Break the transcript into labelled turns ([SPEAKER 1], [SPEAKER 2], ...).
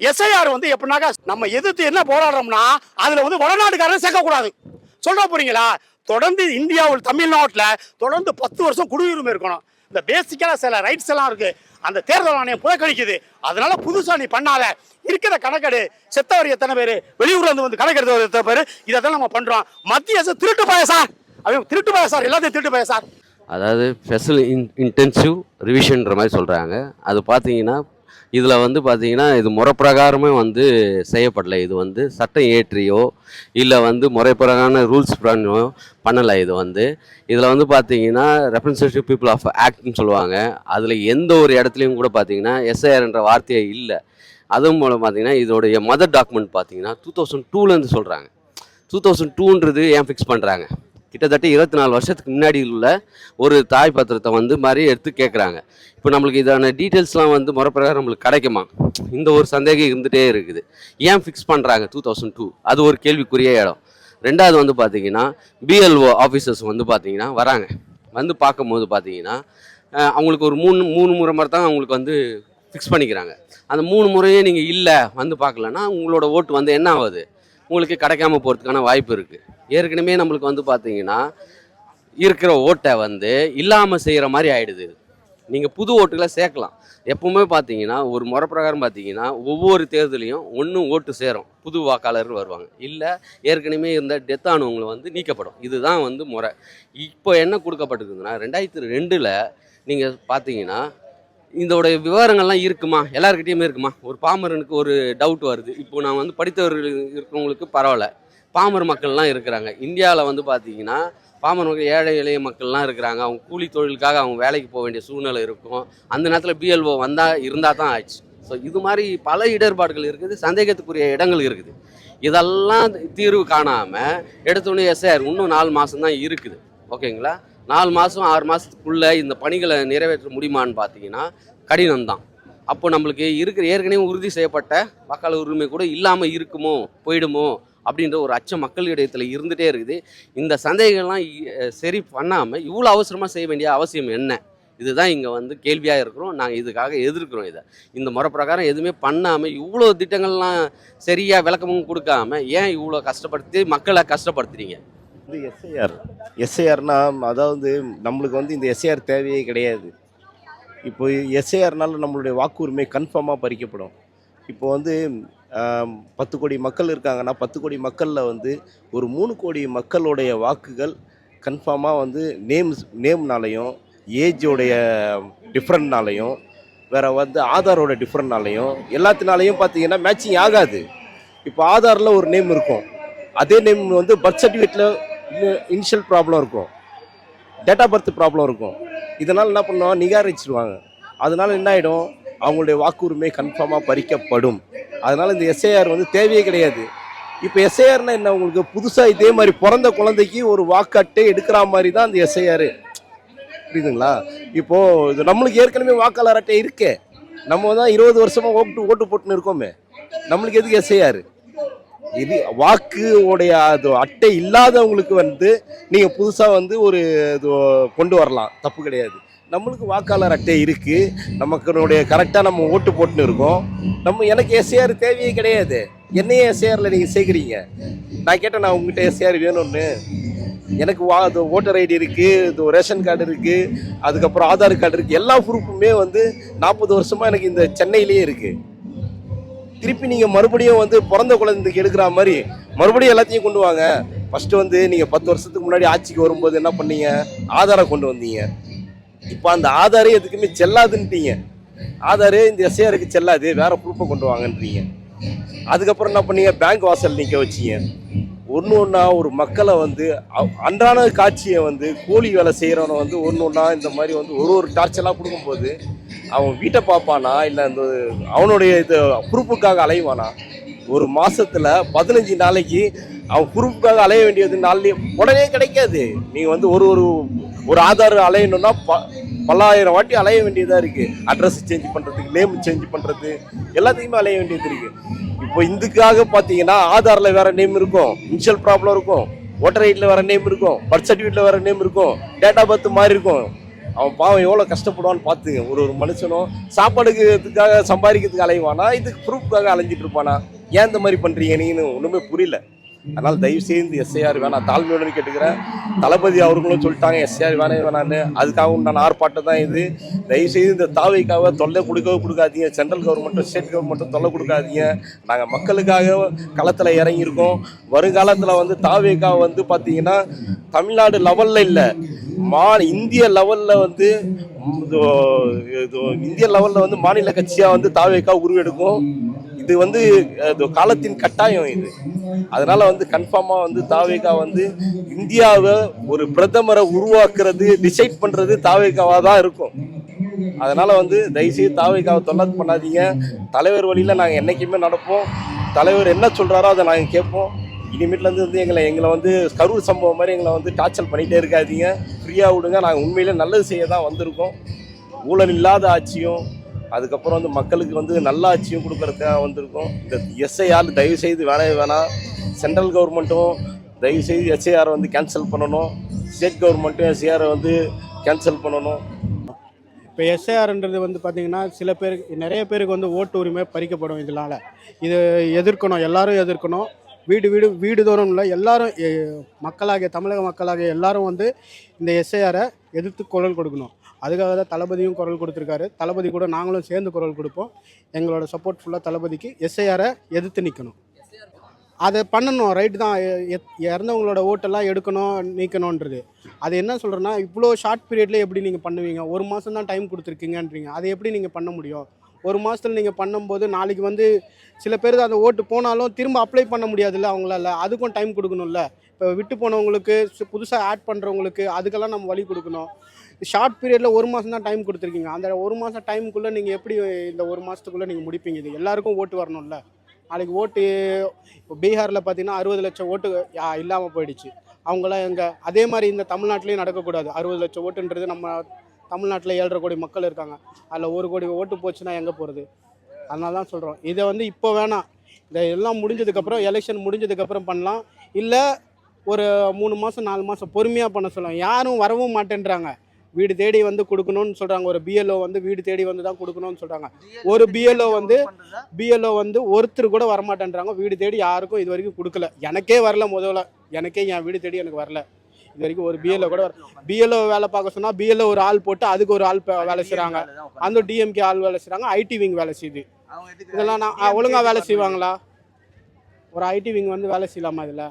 [SPEAKER 1] SIR வந்து எப்படின்னாக்கா நம்ம எதிர்த்து என்ன போராடுறோம்னா அதில் வந்து வடநாட்டுக்காரன் சேர்க்கக்கூடாது. சொல்ல போறீங்களா தொடர்ந்து இந்தியாவில் தமிழ்நாட்டில் தொடர்ந்து பத்து வருஷம் குடியுரிமை இருக்கணும். இந்த பேசிக்கான சில ரைட்ஸ் எல்லாம் இருக்குது அந்த தேர்தல் ஆணையம் புறக்கணிக்குது. அதனால புதுசாக நீ பண்ணாத. இருக்கிற கணக்கெடு செத்தவர் எத்தனை பேர்? வெளியூரில் இருந்து வந்து கணக்கெடுத்தவர் எத்தனை பேர்? இதை நம்ம பண்ணுறோம் மத்திய அரசு திருட்டு பாய சார் அவன் திருட்டு பாய சார் எல்லாத்தையும் திருட்டு பாய சார்
[SPEAKER 2] அதாவது ஸ்பெஷல் இன் இன்டென்சிவ் ரிவிஷன்ற மாதிரி சொல்கிறாங்க அது பார்த்தீங்கன்னா இதில் வந்து பார்த்தீங்கன்னா இது முறைப்பிரகாரமே வந்து செய்யப்படலை. இது வந்து சட்டம் ஏற்றியோ இல்லை வந்து முறைப்பிரகார ரூல்ஸ் பிரகாரமோ பண்ணலை இது வந்து. இதில் வந்து பார்த்தீங்கன்னா ரெப்ரன்சேட்டிவ் பீப்புள் ஆஃப் ஆக்ட்னு சொல்லுவாங்க. அதில் எந்த ஒரு இடத்துலையும் கூட பார்த்தீங்கன்னா எஸ்ஐஆர் என்ற வார்த்தையே இல்லை. அதுவும் மூலம் பார்த்தீங்கன்னா இதோடைய மதர் டாக்குமெண்ட் பார்த்தீங்கன்னா டூ தௌசண்ட் டூலேருந்து சொல்கிறாங்க டூ தௌசண்ட் டூன்றது ஏன் ஃபிக்ஸ் பண்ணுறாங்க கிட்டத்தட்ட இருபத்தி நாலு வருஷத்துக்கு முன்னாடி உள்ள ஒரு தாய் பத்திரத்தை வந்து மாதிரி எடுத்து கேட்குறாங்க இப்போ நம்மளுக்கு இதான டீட்டெயில்ஸ்லாம் வந்து முறைப்பிரகாரம் நம்மளுக்கு கிடைக்குமா? இந்த ஒரு சந்தேகம் இருந்துகிட்டே இருக்குது. ஏன் ஃபிக்ஸ் பண்ணுறாங்க டூ தௌசண்ட் டூ அது ஒரு கேள்விக்குரிய இடம். ரெண்டாவது வந்து பார்த்தீங்கன்னா பிஎல்ஓ ஆஃபீஸர்ஸ் வந்து பார்த்தீங்கன்னா வராங்க. வந்து பார்க்கும்போது பார்த்தீங்கன்னா அவங்களுக்கு ஒரு மூணு மூணு முறை மாதிரி தான் அவங்களுக்கு வந்து ஃபிக்ஸ் பண்ணிக்கிறாங்க. அந்த மூணு முறையே நீங்கள் இல்லை வந்து பார்க்கலன்னா உங்களோட ஓட்டு வந்து என்ன ஆகுது? உங்களுக்கு கிடைக்காம போகிறதுக்கான வாய்ப்பு இருக்குது ஏற்கனவே நம்மளுக்கு வந்து பார்த்தீங்கன்னா இருக்கிற ஓட்டை வந்து இல்லாமல் செய்கிற மாதிரி ஆகிடுது நீங்கள் புது ஓட்டுகளை சேர்க்கலாம். எப்பவுமே பார்த்தீங்கன்னா ஒரு முறை பிரகாரம் பார்த்தீங்கன்னா ஒவ்வொரு தேர்தலையும் ஒன்று ஓட்டு சேரும். புது வாக்காளர் வருவாங்க. இல்லை ஏற்கனவே இருந்த டெத் ஆனவங்களை வந்து நீக்கப்படும். இதுதான் வந்து முறை. இப்போ என்ன கொடுக்கப்பட்டிருக்குதுன்னா ரெண்டாயிரத்தி ரெண்டில் நீங்கள் பார்த்தீங்கன்னா இதோடைய விவரங்கள்லாம் இருக்குமா? எல்லாருக்கிட்டேயுமே இருக்குமா? ஒரு பாமரனுக்கு ஒரு டவுட் வருது. இப்போ நான் வந்து படித்தவர்கள் இருக்கிறவங்களுக்கு பரவாயில்ல. பாமர மக்கள்லாம் இருக்கிறாங்க. இந்தியாவில் வந்து பார்த்தீங்கன்னா பாமர மக்கள் ஏழை எளிய மக்கள்லாம் இருக்கிறாங்க. அவங்க கூலி தொழிலுக்காக அவங்க வேலைக்கு போக வேண்டிய சூழ்நிலை இருக்கும். அந்த நேரத்தில் பிஎல்ஓ வந்தால் இருந்தால் தான் ஆச்சு. ஸோ இது மாதிரி பல இடர்பாடுகள் இருக்குது. சந்தேகத்துக்குரிய இடங்கள் இருக்குது. இதெல்லாம் தீர்வு காணாமல் எடுத்தோடனே எஸ்ஆர் இன்னும் நாலு மாதம் தான் இருக்குது. ஓகேங்களா? நாலு மாதம் ஆறு மாதத்துக்குள்ளே இந்த பணிகளை நிறைவேற்ற முடியுமான்னு பார்த்தீங்கன்னா கடினம்தான். அப்போ நம்மளுக்கு இருக்கிற ஏற்கனவே உறுதி செய்யப்பட்ட வாக்காளர் உரிமை கூட இல்லாமல் இருக்குமோ போயிடுமோ அப்படின்ற ஒரு அச்சம் மக்களிடத்தில் இருந்துகிட்டே இருக்குது. இந்த சந்தேகங்கள்லாம் இ- சரி பண்ணாமல் இவ்வளோ அவசரமாக செய்ய வேண்டிய அவசியம் என்ன? இதுதான் இங்கே வந்து கேள்வியாக இருக்கிறோம். நாங்கள் இதுக்காக எதிர்க்கிறோம் இதை. இந்த முறை பிரகாரம் எதுவுமே பண்ணாமல் இவ்வளோ திட்டங்கள்லாம் சரியாக விளக்கமும் கொடுக்காம ஏன் இவ்வளோ கஷ்டப்படுத்தி மக்களை கஷ்டப்படுத்துறீங்க?
[SPEAKER 3] வந்து எஸ்ஐஆர் எஸ்ஐஆர்னா அதாவது நம்மளுக்கு வந்து இந்த எஸ்ஐஆர் தேவையே கிடையாது. இப்போ எஸ்ஐஆர்னால நம்மளுடைய வாக்குரிமை கன்ஃபார்மாக பறிக்கப்படும். இப்போ வந்து பத்து கோடி மக்கள் இருக்காங்கன்னா பத்து கோடி மக்களில் வந்து ஒரு மூணு கோடி மக்களுடைய வாக்குகள் கன்ஃபார்மாக வந்து நேம்ஸ் நேம்னாலையும் ஏஜோடைய டிஃப்ரெண்ட்னாலையும் வேறு வந்து ஆதாரோட டிஃப்ரெண்ட்னாலையும் எல்லாத்தினாலையும் பார்த்தீங்கன்னா மேட்சிங் ஆகாது. இப்போ ஆதாரில் ஒரு நேம் இருக்கும். அதே நேம் வந்து பர்த் சர்டிஃபிகேட்டில் இனிஷியல் ப்ராப்ளம் இருக்கும். டேட் ஆஃப் பர்த் ப்ராப்ளம் இருக்கும். இதனால் என்ன பண்ணுவாங்க? நிகாரிச்சிருவாங்க அதனால் என்ன ஆகிடும் அவங்களுடைய வாக்குரிமை கன்ஃபார்மாக பறிக்கப்படும். அதனால் இந்த எஸ்ஐஆர் வந்து தேவையே கிடையாது. இப்போ எஸ்ஐஆர்னா என்ன? உங்களுக்கு புதுசாக இதே மாதிரி பிறந்த குழந்தைக்கு ஒரு வாக்கு அட்டை எடுக்கிற மாதிரி தான் அந்த எஸ்ஐஆர் புரியுதுங்களா? இப்போது இது நம்மளுக்கு ஏற்கனவே வாக்காளர் அட்டை இருக்கே. நம்ம தான் இருபது வருஷமாக ஓட்டு ஓட்டு போட்டுன்னு இருக்கோமே. நம்மளுக்கு எதுக்கு எஸ்ஐஆர் இது வாக்கு உடைய அது அட்டை இல்லாதவங்களுக்கு வந்து நீங்கள் புதுசாக வந்து ஒரு இது கொண்டு வரலாம். தப்பு கிடையாது. நம்மளுக்கு வாக்காளர் அட்டை இருக்குது நமக்குனுடைய கரெக்டாக நம்ம ஓட்டு போட்டுன்னு இருக்கோம். நம்ம எனக்கு எஸ்ஏஆர் தேவையே கிடையாது. என்னையே எஸ்ஏஆரில் நீங்கள் சேர்க்குறீங்க. நான் கேட்டேன் நான் உங்ககிட்ட எஸ்ஏஆர் வேணும்னு. எனக்கு வா அது ஓட்டர் ஐடி இருக்குது இது ரேஷன் கார்டு இருக்குது அதுக்கப்புறம் ஆதார் கார்டு இருக்குது எல்லா ப்ரூஃபுமே வந்து நாற்பது வருஷமாக எனக்கு இந்த சென்னையிலேயே இருக்குது திருப்பி நீங்கள் மறுபடியும் வந்து பிறந்த குழந்தைக்கு எடுக்கிற மாதிரி மறுபடியும் எல்லாத்தையும் கொண்டு வாங்க. ஃபஸ்ட்டு வந்து நீங்கள் பத்து வருஷத்துக்கு முன்னாடி ஆட்சிக்கு வரும்போது என்ன பண்ணீங்க? ஆதாரம் கொண்டு வந்தீங்க. இப்போ அந்த ஆதாரே எதுக்குமே செல்லாதுன்ட்டீங்க. ஆதாரே இந்த எஸ்ஐஆருக்கு செல்லாது வேற ப்ரூஃபை கொண்டு வாங்கன்றீங்க. அதுக்கப்புறம் என்ன பண்ணீங்க? பேங்க் வாசல் நிற்க வச்சீங்க. ஒன்று ஒன்றா ஒரு மக்களை வந்து அன்றான காட்சியை வந்து கூலி வேலை செய்கிறவனை வந்து ஒன்று ஒன்றா இந்த மாதிரி வந்து ஒரு ஒரு டார்ச்செல்லாம் கொடுக்கும்போது அவன் வீட்டை பார்ப்பானா? இல்லை அந்த அவனுடைய இது ப்ரூஃபுக்காக அலைவானா ஒரு மாதத்தில் பதினஞ்சு நாளைக்கு அவன் ப்ரூஃபுக்காக அலைய வேண்டியது நாள்லேயே உடனே கிடைக்காது. நீங்கள் வந்து ஒரு ஒரு ஒரு ஆதார் அலையணும்னா ப பல்லாயிரம் வாட்டி அலைய வேண்டியதாக இருக்குது அட்ரஸ் சேஞ்ச் பண்ணுறதுக்கு நேம் சேஞ்ச் பண்ணுறது எல்லாத்துக்குமே அலைய வேண்டியது இருக்குது இப்போ இதுக்காக பார்த்தீங்கன்னா ஆதாரில் வேறு நேம் இருக்கும் இன்ஷியல் ப்ராப்ளம் இருக்கும் ஓட்டர் ஐடியில் வேற நேம் இருக்கும் பர்த் சர்டிஃபிகேட்டில் வேறு நேம் இருக்கும் டேட் ஆஃப் பர்த் மாதிரி இருக்கும். அவன் பாவம் எவ்வளோ கஷ்டப்படுவான்னு பார்த்துங்க. ஒரு ஒரு மனுஷனும் சாப்பாடுக்குக்காக சம்பாதிக்கிறதுக்கு அலைவானா? இதுக்கு ப்ரூஃப்காக அலைஞ்சிட்டு இருப்பானா? ஏன் இந்த மாதிரி பண்ணுறீங்க நீங்கன்னு ஒன்றுமே புரியல. அதனால் தயவு செய்து இந்த எஸ்ஐஆர் வேணாம். தாழ்மையுடன் கேட்டுக்கிறேன். தளபதி அவர்களும் சொல்லிட்டாங்க எஸ்ஐஆர் வேணே வேணான்னு அதுக்காக உண்டான ஆர்ப்பாட்டம் தான் இது. தயவு செய்து இந்த தாவைக்காக தொல்லை கொடுக்கவே கொடுக்காதீங்க. சென்ட்ரல் கவர்மெண்ட்டும் ஸ்டேட் கவர்மெண்ட்டும் தொல்லை கொடுக்காதீங்க. நாங்கள் மக்களுக்காக களத்தில் இறங்கியிருக்கோம். வருங்காலத்தில் வந்து தாவேக்கா வந்து பார்த்தீங்கன்னா தமிழ்நாடு லெவலில் இல்லை. மா இந்திய லெவலில் வந்து இது- இந்திய லெவலில் வந்து மாநில கட்சியாக வந்து தாவேக்கா உருவெடுக்கும். இது வந்து காலத்தின் கட்டாயம் இது. அதனால வந்து கன்ஃபார்மாக வந்து தாவேகா வந்து இந்தியாவை ஒரு பிரதமரை உருவாக்குறது டிசைட் பண்ணுறது தாவேகாவாக தான் இருக்கும். அதனால வந்து தயவுசெய்து தாவேகாவை தொல்லை பண்ணாதீங்க. தலைவர் வழியில் நாங்கள் என்றைக்குமே நடப்போம். தலைவர் என்ன சொல்கிறாரோ அதை நாங்கள் கேட்போம். இனிமேட்லேருந்து வந்து எங்களை எங்களை வந்து கரூர் சம்பவம் மாதிரி எங்களை வந்து டார்ச்சர் பண்ணிகிட்டே இருக்காதீங்க. ஃப்ரீயாக விடுங்க. நாங்கள் உண்மையிலே நல்லது செய்ய தான் வந்திருக்கோம். ஊழல் இல்லாத ஆட்சியும் அதுக்கப்புறம் வந்து மக்களுக்கு வந்து நல்லாட்சியும் ஆட்சியும் வந்திருக்கும். இந்த எஸ்ஐஆர் தயவு செய்து வேணவே வேணாம். சென்ட்ரல் கவர்மெண்ட்டும் தயவு செய்து எஸ்ஐஆரை வந்து கேன்சல் பண்ணணும். ஸ்டேட் கவர்மெண்ட்டும் எஸ்ஐஆரை வந்து கேன்சல் பண்ணணும்.
[SPEAKER 4] இப்போ எஸ்ஐஆர்ன்றது வந்து பார்த்தீங்கன்னா சில பேருக்கு நிறைய பேருக்கு வந்து ஓட்டு உரிமை பறிக்கப்படும் இதனால். இது எதிர்க்கணும் எல்லாரும் எதிர்க்கணும். வீடு வீடு வீடு தோறும் இல்லை எல்லாரும் எ- மக்களாகிய தமிழக மக்களாகிய எல்லாரும் வந்து இந்த எஸ்ஐஆரை எதிர்த்து குரல் கொடுக்கணும். அதுக்காக தான் தளபதியும் குரல் கொடுத்துருக்காரு. தளபதி கூட நாங்களும் சேர்ந்து குரல் கொடுப்போம். எங்களோட சப்போர்ட் ஃபுல்லாக தளபதிக்கு. எஸ்ஐஆரை எதிர்த்து நிற்கணும் அதை பண்ணணும். ரைட்டு தான். இறந்தவங்களோட ஓட்டெல்லாம் எடுக்கணும் நீக்கணுன்றது அது என்ன சொல்கிறேன்னா இவ்வளோ ஷார்ட் பீரியடில் எப்படி நீங்கள் பண்ணுவீங்க? ஒரு மாதம் தான் டைம் கொடுத்துருக்கீங்கன்றீங்க. அதை எப்படி நீங்கள் பண்ண முடியும்? ஒரு மாதத்தில் நீங்கள் பண்ணும்போது நாளைக்கு வந்து சில பேருக்கு அந்த ஓட்டு போனாலும் திரும்ப அப்ளை பண்ண முடியாதுல்ல அவங்களால. அதுக்கும் டைம் கொடுக்கணும்ல. இப்போ விட்டு போனவங்களுக்கு புதுசாக ஆட் பண்ணுறவங்களுக்கு அதுக்கெல்லாம் நம்ம வழி கொடுக்கணும். ஷார்ட் பீரியடில் ஒரு மாதம் தான் டைம் கொடுத்துருக்கீங்க. அந்த ஒரு மாதம் டைமுக்குள்ளே நீங்கள் எப்படி இந்த ஒரு மாதத்துக்குள்ளே நீங்கள் முடிப்பீங்க? இது எல்லாருக்கும் ஓட்டு வரணும்ல. நாளைக்கு ஓட்டு இப்போ பீகாரில் பார்த்தீங்கன்னா அறுபது லட்சம் ஓட்டு இல்லாமல் போயிடுச்சு. அவங்களாம் எங்கே அதே மாதிரி இந்த தமிழ்நாட்டிலையும் நடக்கக்கூடாது. அறுபது லட்சம் ஓட்டுன்றது நம்ம தமிழ்நாட்டில் ஏழரை கோடி மக்கள் இருக்காங்க. அதில் ஒரு கோடி ஓட்டு போச்சுன்னா எங்கே போகிறது அதனால தான் சொல்கிறோம் இதை வந்து இப்போ வேணாம். இதை எல்லாம் முடிஞ்சதுக்கப்புறம் எலெக்ஷன் முடிஞ்சதுக்கப்புறம் பண்ணலாம். இல்லை ஒரு மூணு மாதம் நாலு மாதம் பொறுமையாக பண்ண சொல்லலாம் யாரும் வரவும் மாட்டேன்றாங்க. வீடு தேடி வந்து கொடுக்கணும்னு சொல்கிறாங்க ஒரு பிஎல்ஓ வந்து வீடு தேடி வந்து தான் கொடுக்கணும்னு சொல்கிறாங்க ஒரு பிஎல்ஓ வந்து பிஎல்ஓ வந்து ஒருத்தர் கூட வரமாட்டேன்றாங்க. வீடு தேடி யாருக்கும் இது வரைக்கும் கொடுக்கல. எனக்கே வரல முதல்ல. எனக்கே என் வீடு தேடி எனக்கு வரல. இது வரைக்கும் ஒரு பிஎல்ஓ கூட பிஎல்ஓ வேலை பார்க்க சொன்னால் பிஎல்ஓ ஒரு ஆள் போட்டு அதுக்கு ஒரு ஆள் வேலை செய்கிறாங்க அந்த டிஎம்கே ஆள் வேலை செய்கிறாங்க ஐடி விங் வேலை செய்யுது. இதெல்லாம் நான் ஒழுங்காக வேலை செய்வாங்களா? ஒரு ஐடி விங் வந்து வேலை செய்யலாமா இதில்?